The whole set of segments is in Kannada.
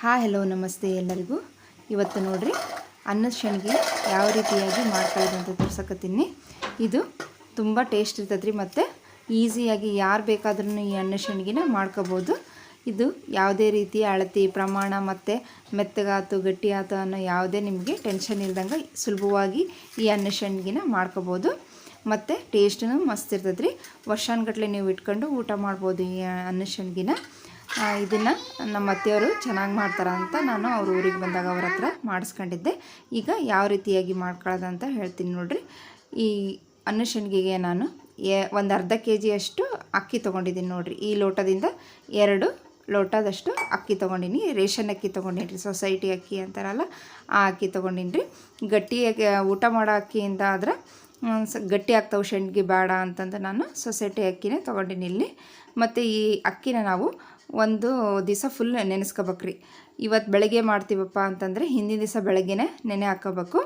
ಹಾಯ್ ಹೆಲೋ ನಮಸ್ತೆ ಎಲ್ಲರಿಗೂ. ಇವತ್ತು ನೋಡ್ರಿ, ಅನ್ನದ ಶೆಣಿಗೆ ಯಾವ ರೀತಿಯಾಗಿ ಮಾಡ್ಕೊಳ್ಳೋದು ಅಂತ ತೋರ್ಸಕತ್ತೀನಿ. ಇದು ತುಂಬ ಟೇಸ್ಟ್ ಇರ್ತದೆ ರೀ ಮತ್ತು ಈಸಿಯಾಗಿ ಯಾರು ಬೇಕಾದ್ರೂ ಈ ಅನ್ನ ಶೆಣಿಗೆನ ಮಾಡ್ಕೋಬೋದು. ಇದು ಯಾವುದೇ ರೀತಿಯ ಅಳತಿ, ಪ್ರಮಾಣ ಮತ್ತು ಮೆತ್ತಗಾತು ಗಟ್ಟಿ ಆತು ಅನ್ನೋ ಯಾವುದೇ ನಿಮಗೆ ಟೆನ್ಷನ್ ಇಲ್ದಂಗೆ ಸುಲಭವಾಗಿ ಈ ಅನ್ನ ಶೆಣಿಗೆನ ಮಾಡ್ಕೋಬೋದು. ಮತ್ತು ಟೇಸ್ಟೂ ಮಸ್ತ್ ಇರ್ತದೆ ರೀ ವರ್ಷಾನ್ಗಟ್ಲೆ ನೀವು ಇಟ್ಕೊಂಡು ಊಟ ಮಾಡ್ಬೋದು ಈ ಅನ್ನ ಶಣ್ಗಿನ. ಇದನ್ನು ನಮ್ಮ ಅತ್ತೆಯವರು ಚೆನ್ನಾಗಿ ಮಾಡ್ತಾರೆ ಅಂತ ನಾನು ಅವ್ರ ಊರಿಗೆ ಬಂದಾಗ ಅವ್ರ ಹತ್ರ ಮಾಡಿಸ್ಕೊಂಡಿದ್ದೆ. ಈಗ ಯಾವ ರೀತಿಯಾಗಿ ಮಾಡ್ಕೊಳ್ಳೋದು ಅಂತ ಹೇಳ್ತೀನಿ ನೋಡಿರಿ. ಈ ಅನ್ನ ಶಣ್ಗಿಗೆ ನಾನು ಎ, ಒಂದು ಅರ್ಧ ಕೆ ಜಿಯಷ್ಟು ಅಕ್ಕಿ ತೊಗೊಂಡಿದ್ದೀನಿ ನೋಡಿರಿ. ಈ ಲೋಟದಿಂದ ಎರಡು ಲೋಟದಷ್ಟು ಅಕ್ಕಿ ತೊಗೊಂಡಿನಿ. ರೇಷನ್ ಅಕ್ಕಿ ತೊಗೊಂಡಿನಿ ರೀ ಸೊಸೈಟಿ ಅಕ್ಕಿ ಅಂತಾರಲ್ಲ, ಆ ಅಕ್ಕಿ ತೊಗೊಂಡಿನಿ ರೀ ಗಟ್ಟಿ ಊಟ ಮಾಡೋ ಅಕ್ಕಿಯಿಂದ ಆದ್ರೆ ಗಟ್ಟಿ ಆಗ್ತಾವೆ ಶೆಣ್ಗಿ ಬೇಡ ಅಂತಂದು ನಾನು ಸೊಸೈಟಿ ಅಕ್ಕಿನೇ ತೊಗೊಂಡಿನಿ ಇಲ್ಲಿ. ಮತ್ತು ಈ ಅಕ್ಕಿನ ನಾವು ಒಂದು ದಿವಸ ಫುಲ್ ನೆನೆಸ್ಕೋಬೇಕ್ರಿ. ಇವತ್ತು ಬೆಳಗ್ಗೆ ಮಾಡ್ತೀವಪ್ಪ ಅಂತಂದರೆ ಹಿಂದಿನ ದಿವಸ ಬೆಳಗ್ಗೆನೇ ನೆನೆ ಹಾಕೋಬೇಕು.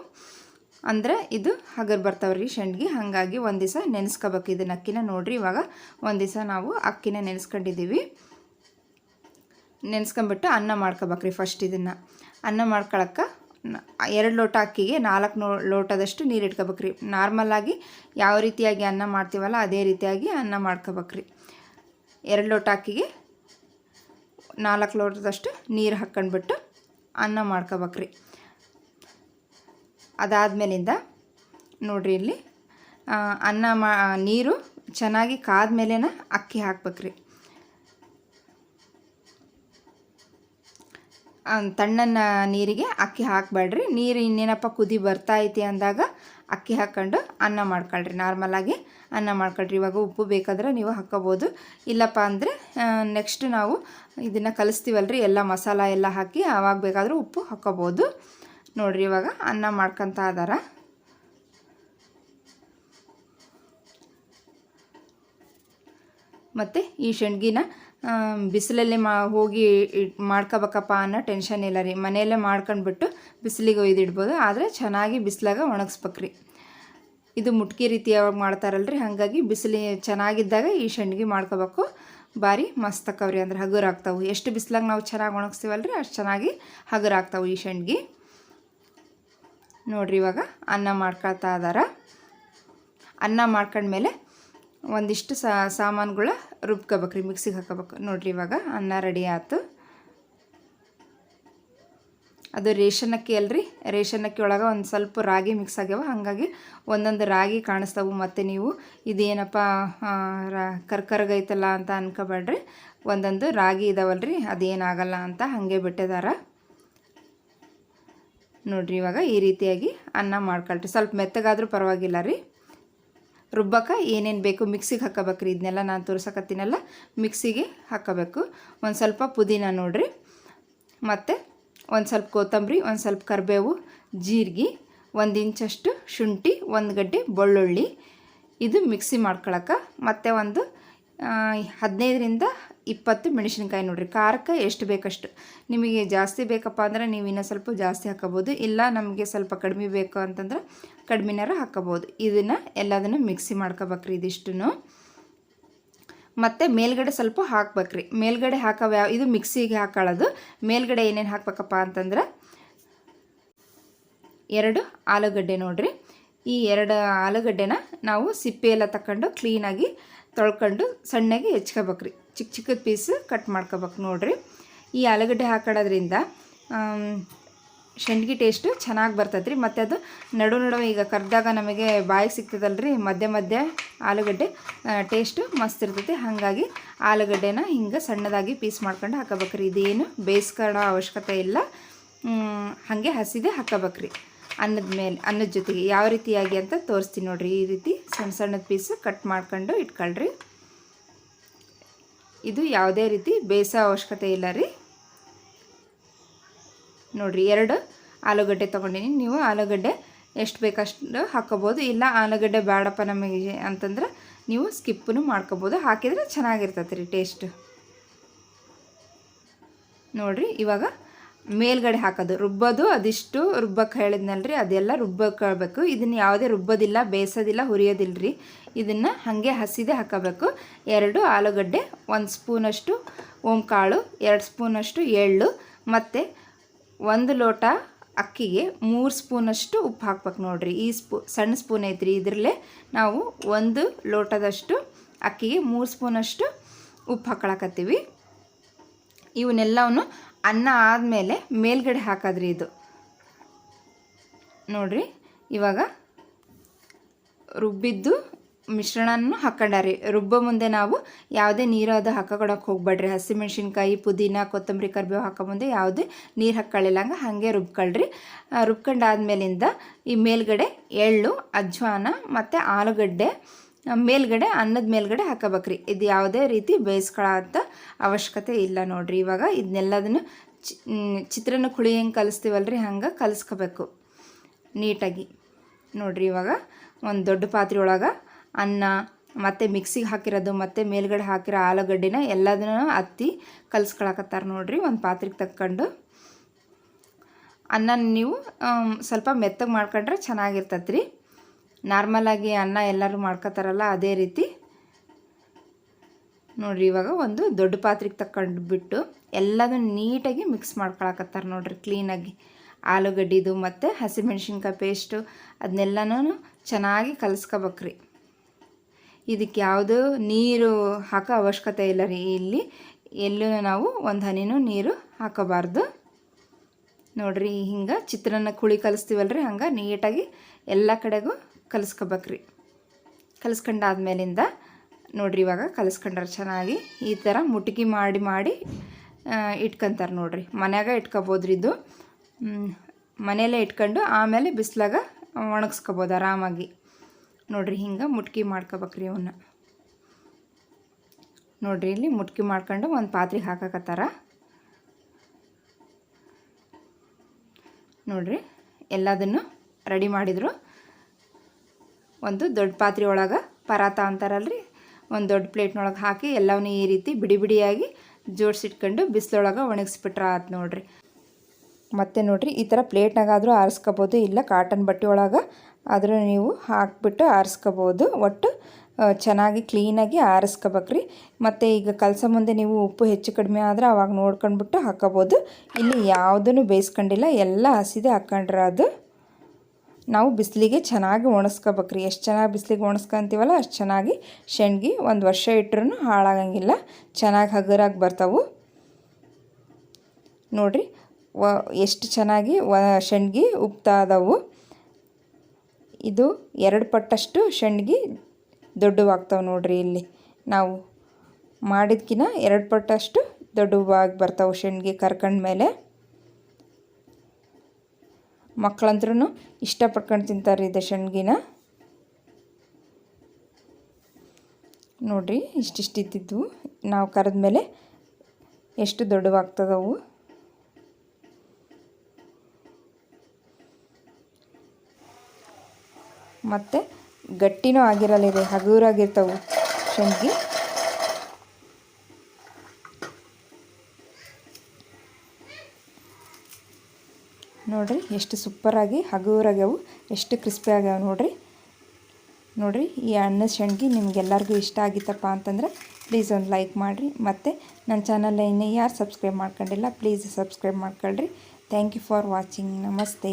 ಅಂದರೆ ಇದು ಹಗರ್ ಬರ್ತಾವೆ ರೀ ಶಂಡ್ಗೆ, ಹಾಗಾಗಿ ಒಂದು ದಿವಸ ನೆನೆಸ್ಕೋಬೇಕು ಇದನ್ನ ಅಕ್ಕಿನ ನೋಡಿರಿ ಇವಾಗ ಒಂದು ದಿವಸ ನಾವು ಅಕ್ಕಿನ ನೆನೆಸ್ಕೊಂಡಿದ್ದೀವಿ ನೆನೆಸ್ಕೊಂಬಿಟ್ಟು ಅನ್ನ ಮಾಡ್ಕೋಬೇಕ್ರಿ ಫಸ್ಟ್ ಇದನ್ನು. ಅನ್ನ ಮಾಡ್ಕೊಳಕ್ಕೆ ಎರಡು ಲೋಟ ಅಕ್ಕಿಗೆ ನಾಲ್ಕು ನೋ ಲೋಟದಷ್ಟು ನೀರು ಇಟ್ಕೋಬೇಕ್ರಿ. ನಾರ್ಮಲಾಗಿ ಯಾವ ರೀತಿಯಾಗಿ ಅನ್ನ ಮಾಡ್ತೀವಲ್ಲ ಅದೇ ರೀತಿಯಾಗಿ ಅನ್ನ ಮಾಡ್ಕೋಬೇಕ್ರಿ. ಎರಡು ಲೋಟ ಅಕ್ಕಿಗೆ ನಾಲ್ಕು ಲೋಟದಷ್ಟು ನೀರು ಹಾಕ್ಕೊಂಡ್ಬಿಟ್ಟು ಅನ್ನ ಮಾಡ್ಕೋಬೇಕ್ರಿ. ಅದಾದಮೇಲಿಂದ ನೋಡಿರಿ ಇಲ್ಲಿ ಅನ್ನ ಮಾ, ನೀರು ಚೆನ್ನಾಗಿ ಕಾದ್ಮೇಲೆ ಅಕ್ಕಿ ಹಾಕ್ಬೇಕ್ರಿ. ತಣ್ಣನ ನೀರಿಗೆ ಅಕ್ಕಿ ಹಾಕಬೇಡ್ರಿ. ನೀರು ಇನ್ನೇನಪ್ಪ ಕುದಿ ಬರ್ತಾ ಐತಿ ಅಂದಾಗ ಅಕ್ಕಿ ಹಾಕ್ಕೊಂಡು ಅನ್ನ ಮಾಡ್ಕೊಳ್ರಿ. ನಾರ್ಮಲಾಗಿ ಅನ್ನ ಮಾಡ್ಕೊಳ್ರಿ. ಇವಾಗ ಉಪ್ಪು ಬೇಕಾದ್ರೆ ನೀವು ಹಾಕ್ಕೋಬೋದು. ಇಲ್ಲಪ್ಪ ಅಂದರೆ ನೆಕ್ಸ್ಟ್ ನಾವು ಇದನ್ನು ಕಲಿಸ್ತೀವಲ್ರಿ. ಎಲ್ಲ ಮಸಾಲ ಎಲ್ಲ ಹಾಕಿ ಆವಾಗ ಬೇಕಾದರೂ ಉಪ್ಪು ಹಾಕ್ಕೋಬೋದು. ನೋಡಿರಿ ಇವಾಗ ಅನ್ನ ಮಾಡ್ಕೊತ ಅದಾರ. ಮತ್ತು ಈ ಶೆಣ್ಗಿನ ಬಿಸಿಲಲ್ಲಿ ಮಾ, ಹೋಗಿ ಮಾಡ್ಕೋಬೇಕಪ್ಪ ಅನ್ನೋ ಟೆನ್ಷನ್ ಇಲ್ಲ ರೀ. ಮನೆಯಲ್ಲೇ ಮಾಡ್ಕೊಂಡ್ಬಿಟ್ಟು ಬಿಸಿಲಿಗೆ ಒಯ್ದಿಡ್ಬೋದು. ಆದರೆ ಚೆನ್ನಾಗಿ ಬಿಸಿಲಾಗ ಒಣಗಿಸ್ಬೇಕ್ರಿ. ಇದು ಮುಟ್ಕಿ ರೀತಿಯಾಗಿ ಮಾಡ್ತಾರಲ್ರಿ. ಹಾಗಾಗಿ ಬಿಸಿಲಿ ಚೆನ್ನಾಗಿದ್ದಾಗ ಈ ಶಂಡ್ಗಿ ಮಾಡ್ಕೋಬೇಕು. ಭಾರಿ ಮಸ್ತ್ ಅಕ್ಕವ್ರಿ ಅಂದ್ರೆ ಹಗುರ ಆಗ್ತಾವೆ. ಎಷ್ಟು ಬಿಸಿಲಾಗ ನಾವು ಚೆನ್ನಾಗಿ ಒಣಗಿಸ್ತೀವಲ್ರಿ, ಅಷ್ಟು ಚೆನ್ನಾಗಿ ಹಗುರ ಆಗ್ತಾವೆ ಈ ಶಂಡ್ಗಿ ನೋಡಿರಿ ಇವಾಗ ಅನ್ನ ಮಾಡ್ಕೊಳ್ತಾ ಇದಾರ. ಅನ್ನ ಮಾಡ್ಕೊಂಡ್ಮೇಲೆ ಒಂದಿಷ್ಟು ಸಾಮಾನುಗಳ ರುಬ್ಕೋಬೇಕ್ರಿ, ಮಿಕ್ಸಿಗೆ ಹಾಕೋಬೇಕು ನೋಡಿರಿ ಇವಾಗ ಅನ್ನ ರೆಡಿ ಆಯ್ತು. ಅದು ರೇಷನ್ ಅಕ್ಕಿ ಅಲ್ರಿ. ರೇಷನ್ ಅಕ್ಕಿ ಒಳಗೆ ಒಂದು ಸ್ವಲ್ಪ ರಾಗಿ ಮಿಕ್ಸ್ ಆಗ್ಯಾವ. ಹಾಗಾಗಿ ಒಂದೊಂದು ರಾಗಿ ಕಾಣಿಸ್ತಾವೆ. ಮತ್ತು ನೀವು ಇದೇನಪ್ಪ ರಾ ಕರ್ಕರ್ಗೈತಲ್ಲ ಅಂತ ಅನ್ಕೋಬೇಡ್ರಿ ಒಂದೊಂದು ರಾಗಿ ಇದಾವಲ್ರಿ. ಅದೇನಾಗಲ್ಲ ಅಂತ ಹಾಗೆ ಬಿಟ್ಟಿದಾರ. ನೋಡಿರಿ ಇವಾಗ ಈ ರೀತಿಯಾಗಿ ಅನ್ನ ಮಾಡ್ಕೊಳ್ರಿ. ಸ್ವಲ್ಪ ಮೆತ್ತಗಾದರೂ ಪರವಾಗಿಲ್ಲ ರೀ. ರುಬ್ಬಕ್ಕೆ ಏನೇನು ಬೇಕು ಮಿಕ್ಸಿಗೆ ಹಾಕೋಬೇಕ್ರಿ. ಇದನ್ನೆಲ್ಲ ನಾನು ತೋರ್ಸಕತ್ತೀನಲ್ಲ ಮಿಕ್ಸಿಗೆ ಹಾಕೋಬೇಕು. ಒಂದು ಸ್ವಲ್ಪ ಪುದೀನ ನೋಡಿರಿ. ಮತ್ತು ಒಂದು ಸ್ವಲ್ಪ ಕೊತ್ತಂಬರಿ, ಒಂದು ಸ್ವಲ್ಪ ಕರಿಬೇವು, ಜೀರಿಗೆ, ಒಂದು ಇಂಚಷ್ಟು ಶುಂಠಿ, ಒಂದು ಗಡ್ಡೆ ಬೆಳ್ಳುಳ್ಳಿ. ಇದು ಮಿಕ್ಸಿ ಮಾಡ್ಕೊಳಕ್ಕೆ ಮತ್ತು ಒಂದು ಹದಿನೈದರಿಂದ ಇಪ್ಪತ್ತು ಮೆಣಸಿನ್ಕಾಯಿ ನೋಡಿರಿ. ಖಾರಕ್ಕೆ ಎಷ್ಟು ಬೇಕಷ್ಟು. ನಿಮಗೆ ಜಾಸ್ತಿ ಬೇಕಪ್ಪ ಅಂದರೆ ನೀವು ಇನ್ನೂ ಸ್ವಲ್ಪ ಜಾಸ್ತಿ ಹಾಕೋಬೋದು ಇಲ್ಲ ನಮಗೆ ಸ್ವಲ್ಪ ಕಡಿಮೆ ಬೇಕು ಅಂತಂದ್ರೆ ಕಡಿಮೆನಾರ ಹಾಕೋಬೋದು ಇದನ್ನು ಎಲ್ಲದನ್ನು ಮಿಕ್ಸಿ ಮಾಡ್ಕೋಬೇಕ್ರಿ ಇದಿಷ್ಟು ಮತ್ತು ಮೇಲ್ಗಡೆ ಸ್ವಲ್ಪ ಹಾಕ್ಬೇಕ್ರಿ. ಮೇಲ್ಗಡೆ ಹಾಕೋ ಯಾವ ಇದು ಮಿಕ್ಸಿಗೆ ಹಾಕೊಳ್ಳೋದು. ಮೇಲ್ಗಡೆ ಏನೇನು ಹಾಕ್ಬೇಕಪ್ಪ ಅಂತಂದ್ರೆ ಎರಡು ಆಲೂಗಡ್ಡೆ ನೋಡಿರಿ. ಈ ಎರಡು ಆಲೂಗಡ್ಡೆನ ನಾವು ಸಿಪ್ಪೆ ಎಲ್ಲ ತಗೊಂಡು ಕ್ಲೀನಾಗಿ ತೊಳ್ಕೊಂಡು ಸಣ್ಣಗೆ ಹೆಚ್ಕೋಬೇಕ್ರಿ. ಚಿಕ್ಕ ಚಿಕ್ಕದ ಪೀಸ್ ಕಟ್ ಮಾಡ್ಕೋಬೇಕು ನೋಡಿರಿ. ಈ ಆಲೂಗಡ್ಡೆ ಹಾಕೊಳ್ಳೋದ್ರಿಂದ ಶಂಡ್ಗಿ ಟೇಸ್ಟು ಚೆನ್ನಾಗಿ ಬರ್ತದೆ ರೀ ಮತ್ತು ಅದು ನಡು ನಡುವೆ ಈಗ ಕರೆದಾಗ ನಮಗೆ ಬಾಯಿಗೆ ಸಿಗ್ತದಲ್ಲ ರೀ ಮಧ್ಯೆ ಮಧ್ಯೆ ಆಲೂಗಡ್ಡೆ ಟೇಸ್ಟು ಮಸ್ತ್ ಇರ್ತೈತಿ. ಹಾಗಾಗಿ ಆಲೂಗಡ್ಡೆನ ಹಿಂಗೆ ಸಣ್ಣದಾಗಿ ಪೀಸ್ ಮಾಡ್ಕೊಂಡು ಹಾಕೋಬೇಕ್ರಿ. ಇದೇನು ಬೇಯಿಸ್ಕೊಳ್ಳೋ ಅವಶ್ಯಕತೆ ಇಲ್ಲ. ಹಾಗೆ ಹಸಿದೆ ಹಾಕೋಬೇಕ್ರಿ. ಅನ್ನದ ಮೇಲೆ, ಅನ್ನದ ಜೊತೆಗೆ ಯಾವ ರೀತಿಯಾಗಿ ಅಂತ ತೋರಿಸ್ತೀನಿ ನೋಡಿರಿ. ಈ ರೀತಿ ಸಣ್ಣ ಸಣ್ಣದ ಪೀಸ್ ಕಟ್ ಮಾಡ್ಕೊಂಡು ಇಟ್ಕೊಳ್ರಿ. ಇದು ಯಾವುದೇ ರೀತಿ ಬೇಯಿಸೋ ಅವಶ್ಯಕತೆ ಇಲ್ಲ ರೀ. ನೋಡಿರಿ, ಎರಡು ಆಲೂಗಡ್ಡೆ ತೊಗೊಂಡಿನಿ. ನೀವು ಆಲೂಗಡ್ಡೆ ಎಷ್ಟು ಬೇಕಷ್ಟು ಹಾಕೋಬೋದು ಇಲ್ಲ ಆಲೂಗಡ್ಡೆ ಬೇಡಪ್ಪ ನಮಗೆ ಅಂತಂದ್ರೆ ನೀವು ಸ್ಕಿಪ್ಪನ್ನು ಮಾಡ್ಕೋಬೋದು ಹಾಕಿದರೆ ಚೆನ್ನಾಗಿರ್ತೈತೆ ರೀ ಟೇಸ್ಟ್. ನೋಡಿರಿ, ಇವಾಗ ಮೇಲ್ಗಡೆ ಹಾಕೋದು. ರುಬ್ಬೋದು, ಅದಿಷ್ಟು ರುಬ್ಬಕ್ಕೆ ಹೇಳಿದ್ನಲ್ರಿ, ಅದೆಲ್ಲ ರುಬ್ಬಕ್ಕಬೇಕು ಇದನ್ನು ಯಾವುದೇ ರುಬ್ಬೋದಿಲ್ಲ, ಬೇಯಿಸೋದಿಲ್ಲ ಹುರಿಯೋದಿಲ್ಲ ರೀ ಇದನ್ನು ಹಾಗೆ ಹಸಿದೆ ಹಾಕೋಬೇಕು. ಎರಡು ಆಲೂಗಡ್ಡೆ, ಒಂದು ಸ್ಪೂನಷ್ಟು ಓಂಕಾಳು, ಎರಡು ಸ್ಪೂನಷ್ಟು ಎಳ್ಳು, ಮತ್ತು ಒಂದು ಲೋಟ ಅಕ್ಕಿಗೆ ಮೂರು ಸ್ಪೂನಷ್ಟು ಉಪ್ಪು ಹಾಕ್ಬೇಕು ನೋಡಿರಿ. ಈ ಸ್ಪೂ, ಸಣ್ಣ ಸ್ಪೂನ್ ಐತ್ರಿ ಇದರಲ್ಲೇ ನಾವು ಒಂದು ಲೋಟದಷ್ಟು ಅಕ್ಕಿಗೆ ಮೂರು ಸ್ಪೂನಷ್ಟು ಉಪ್ಪು ಹಾಕೊಳಕತ್ತೀವಿ. ಇವನ್ನೆಲ್ಲವನ್ನು ಅನ್ನ ಆದಮೇಲೆ ಮೇಲ್ಗಡೆ ಹಾಕೋದ್ರಿ ಇದು. ನೋಡಿರಿ, ಇವಾಗ ರುಬ್ಬಿದ್ದು ಮಿಶ್ರಣನೂ ಹಾಕೊಂಡಾರಿ. ರುಬ್ಬೋ ಮುಂದೆ ನಾವು ಯಾವುದೇ ನೀರು ಅದು ಹಾಕೊಳಕ್ಕೆ ಹೋಗ್ಬೇಡ್ರಿ. ಹಸಿಮೆಣ್ಸಿನ್ಕಾಯಿ, ಪುದೀನ, ಕೊತ್ತಂಬರಿ, ಕರಿಬೇವು ಹಾಕೋ ಮುಂದೆ ಯಾವುದೇ ನೀರು ಹಾಕ್ಕೊಳ್ಳಿಲ್ಲಂಗೆ ಹಾಗೆ ರುಬ್ಕೊಳ್ರಿ. ರುಬ್ಕೊಂಡಾದ್ಮೇಲಿಂದ ಈ ಮೇಲ್ಗಡೆ ಎಳ್ಳು, ಅಜ್ವಾನ ಮತ್ತು ಆಲೂಗಡ್ಡೆ ಮೇಲ್ಗಡೆ ಅನ್ನದ ಮೇಲ್ಗಡೆ ಹಾಕಬೇಕ್ರಿ. ಇದು ಯಾವುದೇ ರೀತಿ ಬೇಯಿಸ್ಕೊಳ್ಳೋ ಅವಶ್ಯಕತೆ ಇಲ್ಲ ನೋಡಿರಿ. ಇವಾಗ ಇದನ್ನೆಲ್ಲದನ್ನು ಚಿತ್ರನ ಕುಳಿ ಹೆಂಗೆ ಕಲಿಸ್ತೀವಲ್ರಿ. ಹಂಗೆ ಕಲಿಸ್ಕೋಬೇಕು ನೀಟಾಗಿ. ನೋಡಿರಿ ಇವಾಗ ಒಂದು ದೊಡ್ಡ ಪಾತ್ರೆ ಒಳಗೆ ಅನ್ನ, ಮತ್ತು ಮಿಕ್ಸಿಗೆ ಹಾಕಿರೋದು, ಮತ್ತು ಮೇಲ್ಗಡೆ ಹಾಕಿರೋ ಆಲೂಗಡ್ಡಿನ ಎಲ್ಲದನ್ನು ಹತ್ತಿ ಕಲ್ಸ್ಕೊಳಕತ್ತಾರೆ ನೋಡಿರಿ, ಒಂದು ಪಾತ್ರೆಗೆ ತಕ್ಕೊಂಡು. ಅನ್ನ ನೀವು ಸ್ವಲ್ಪ ಮೆತ್ತಗೆ ಮಾಡ್ಕೊಂಡ್ರೆ ಚೆನ್ನಾಗಿರ್ತೈತೆ ರೀ ನಾರ್ಮಲಾಗಿ ಅನ್ನ ಎಲ್ಲರೂ ಮಾಡ್ಕೋತಾರಲ್ಲ, ಅದೇ ರೀತಿ. ನೋಡಿರಿ, ಇವಾಗ ಒಂದು ದೊಡ್ಡ ಪಾತ್ರೆಗೆ ತಕ್ಕೊಂಡು ಬಿಟ್ಟು ಎಲ್ಲದನ್ನು ನೀಟಾಗಿ ಮಿಕ್ಸ್ ಮಾಡ್ಕೊಳಕತ್ತಾರೆ ನೋಡಿರಿ ಕ್ಲೀನಾಗಿ ಆಲೂಗಡ್ಡಿದು, ಮತ್ತು ಹಸಿಮೆಣ್ಸಿನ್ಕಾಯಿ ಪೇಸ್ಟು ಅದನ್ನೆಲ್ಲನೂ ಚೆನ್ನಾಗಿ ಕಲಿಸ್ಕೋಬೇಕ್ರಿ. ಇದಕ್ಕೆ ಯಾವುದು ನೀರು ಹಾಕೋ ಅವಶ್ಯಕತೆ ಇಲ್ಲ ರೀ ಇಲ್ಲಿ. ಎಲ್ಲೂ ನಾವು ಒಂದು ಹನಿನೂ ನೀರು ಹಾಕೋಬಾರ್ದು. ನೋಡಿರಿ ಹಿಂಗೆ ಚಿತ್ರಾನ್ನ ಕುಳಿ ಕಲಿಸ್ತೀವಲ್ರಿ, ಹಂಗೆ ನೀಟಾಗಿ ಎಲ್ಲ ಕಡೆಗೂ ಕಲಿಸ್ಕೋಬೇಕ್ರಿ. ಕಲಿಸ್ಕೊಂಡಾದ್ಮೇಲಿಂದ ನೋಡಿರಿ ಇವಾಗ ಕಲಿಸ್ಕೊಂಡ್ರೆ ಚೆನ್ನಾಗಿ ಈ ಥರ ಮುಟುಕಿ ಮಾಡಿ ಮಾಡಿ ಇಟ್ಕೊಂತಾರೆ ನೋಡಿರಿ. ಮನ್ಯಾಗ ಇಟ್ಕೊಬೋದ್ರಿ ಇದು. ಮನೆಯಲ್ಲೇ ಇಟ್ಕೊಂಡು ಆಮೇಲೆ ಬಿಸಿಲಾಗ ಒಣಗಿಸ್ಕೊಬೋದು ಆರಾಮಾಗಿ. ನೋಡಿರಿ ಹಿಂಗೆ ಮುಟ್ಕಿ ಮಾಡ್ಕೋಬೇಕ್ರಿ ಅವನ್ನ. ನೋಡ್ರಿ ಇಲ್ಲಿ ಮುಟ್ಕಿ ಮಾಡ್ಕೊಂಡು ಒಂದು ಪಾತ್ರೆಗೆ ಹಾಕಕತ್ತಾರ. ನೋಡಿರಿ ಎಲ್ಲದನ್ನು ರೆಡಿ ಮಾಡಿದರು. ಒಂದು ದೊಡ್ಡ ಪಾತ್ರೆ ಒಳಗೆ ಪರಾತ ಅಂತಾರಲ್ರಿ? ಒಂದು ದೊಡ್ಡ ಪ್ಲೇಟ್ನೊಳಗೆ ಹಾಕಿ ಎಲ್ಲವನ್ನೂ ಈ ರೀತಿ ಬಿಡಿ ಬಿಡಿಯಾಗಿ ಜೋಡಿಸಿಟ್ಕೊಂಡು ಬಿಸಿಲೊಳಗೆ ಒಣಗಿಸ್ಬಿಟ್ರೆ ಆತು ನೋಡ್ರಿ. ಮತ್ತು ನೋಡ್ರಿ ಈ ಥರ ಪ್ಲೇಟ್ನಾಗಾದರೂ ಆರಿಸ್ಕೋಬೋದು ಇಲ್ಲ ಕಾಟನ್ ಬಟ್ಟೆ ಒಳಗೆ ಆದರೂ ನೀವು ಹಾಕಿಬಿಟ್ಟು ಆರಿಸ್ಕೋಬೋದು. ಒಟ್ಟು ಚೆನ್ನಾಗಿ ಕ್ಲೀನಾಗಿ ಆರಿಸ್ಕೋಬೇಕ್ರಿ. ಮತ್ತು ಈಗ ಕಲಸ ಮುಂದೆ ನೀವು ಉಪ್ಪು ಹೆಚ್ಚು ಕಡಿಮೆ ಆದರೆ ಅವಾಗ ನೋಡ್ಕೊಂಡ್ಬಿಟ್ಟು ಹಾಕೋಬೋದು. ಇಲ್ಲಿ ಯಾವುದೂ ಬೇಯಿಸ್ಕೊಂಡಿಲ್ಲ. ಎಲ್ಲ ಹಸಿದೆ ಹಾಕ್ಕೊಂಡ್ರೆ ಅದು. ನಾವು ಬಿಸಿಲಿಗೆ ಚೆನ್ನಾಗಿ ಒಣಸ್ಕೋಬೇಕ್ರಿ. ಎಷ್ಟು ಚೆನ್ನಾಗಿ ಬಿಸಿಲಿಗೆ ಒಣಸ್ಕೊಂತೀವಲ್ಲ, ಅಷ್ಟು ಚೆನ್ನಾಗಿ ಶೆಣ್ಗಿ ಒಂದು ವರ್ಷ ಇಟ್ರೂ ಹಾಳಾಗಂಗಿಲ್ಲ. ಚೆನ್ನಾಗಿ ಹಗುರಾಗಿ ಬರ್ತಾವೆ. ನೋಡಿರಿ ಎಷ್ಟು ಚೆನ್ನಾಗಿ ಶೆಣ್ಗಿ ಉಪ್ತಾ ಅದಾವು ಇದು ಎರಡು ಪಟ್ಟಷ್ಟು ಶೆಣ್ಗಿ ದೊಡ್ಡವಾಗ್ತಾವೆ ನೋಡಿರಿ ಇಲ್ಲಿ. ನಾವು ಮಾಡಿದ್ಕಿನ್ನ ಎರಡು ಪಟ್ಟಷ್ಟು ದೊಡ್ಡವಾಗಿ ಬರ್ತಾವೆ ಶೆಣ್ಗಿ ಕರ್ಕೊಂಡ್ಮೇಲೆ ಮಕ್ಕಳಂದ್ರೂ ಇಷ್ಟಪಟ್ಕೊಂಡು ತಿಂತಾರೆ ಇದು ಸೆಣ್ಗಿನ ನೋಡಿರಿ ಇಷ್ಟಿಷ್ಟು ಇದ್ದಿದ್ವು ನಾವು ಕರೆದ ಮೇಲೆ ಎಷ್ಟು ದೊಡ್ಡವಾಗ್ತದವು. ಮತ್ತು ಗಟ್ಟಿನೂ ಆಗಿರಲ್ಲ ಇದೆ ಹಗುರಾಗಿರ್ತವೆ. ಶಂಕಿ ನೋಡಿರಿ, ಎಷ್ಟು ಸೂಪರಾಗಿ ಹಗುರಾಗ್ಯವು, ಎಷ್ಟು ಕ್ರಿಸ್ಪಿ ಆಗ್ಯಾವ ನೋಡಿರಿ. ನೋಡಿರಿ, ಈ ಅಣ್ಣ ಶಂಡ್ಗಿ ನಿಮಗೆಲ್ಲರಿಗೂ ಇಷ್ಟ ಆಗಿತ್ತಪ್ಪ ಅಂತಂದ್ರೆ ಪ್ಲೀಸ್ ಒಂದು ಲೈಕ್ ಮಾಡಿರಿ. ಮತ್ತು ನನ್ನ ಚಾನಲ್ ಇನ್ನೂ ಯಾರು ಸಬ್ಸ್ಕ್ರೈಬ್ ಮಾಡ್ಕೊಂಡಿಲ್ಲ ಪ್ಲೀಸ್ ಸಬ್ಸ್ಕ್ರೈಬ್ ಮಾಡ್ಕೊಳ್ರಿ. ಥ್ಯಾಂಕ್ ಯು ಫಾರ್ ವಾಚಿಂಗ್ ನಮಸ್ತೆ.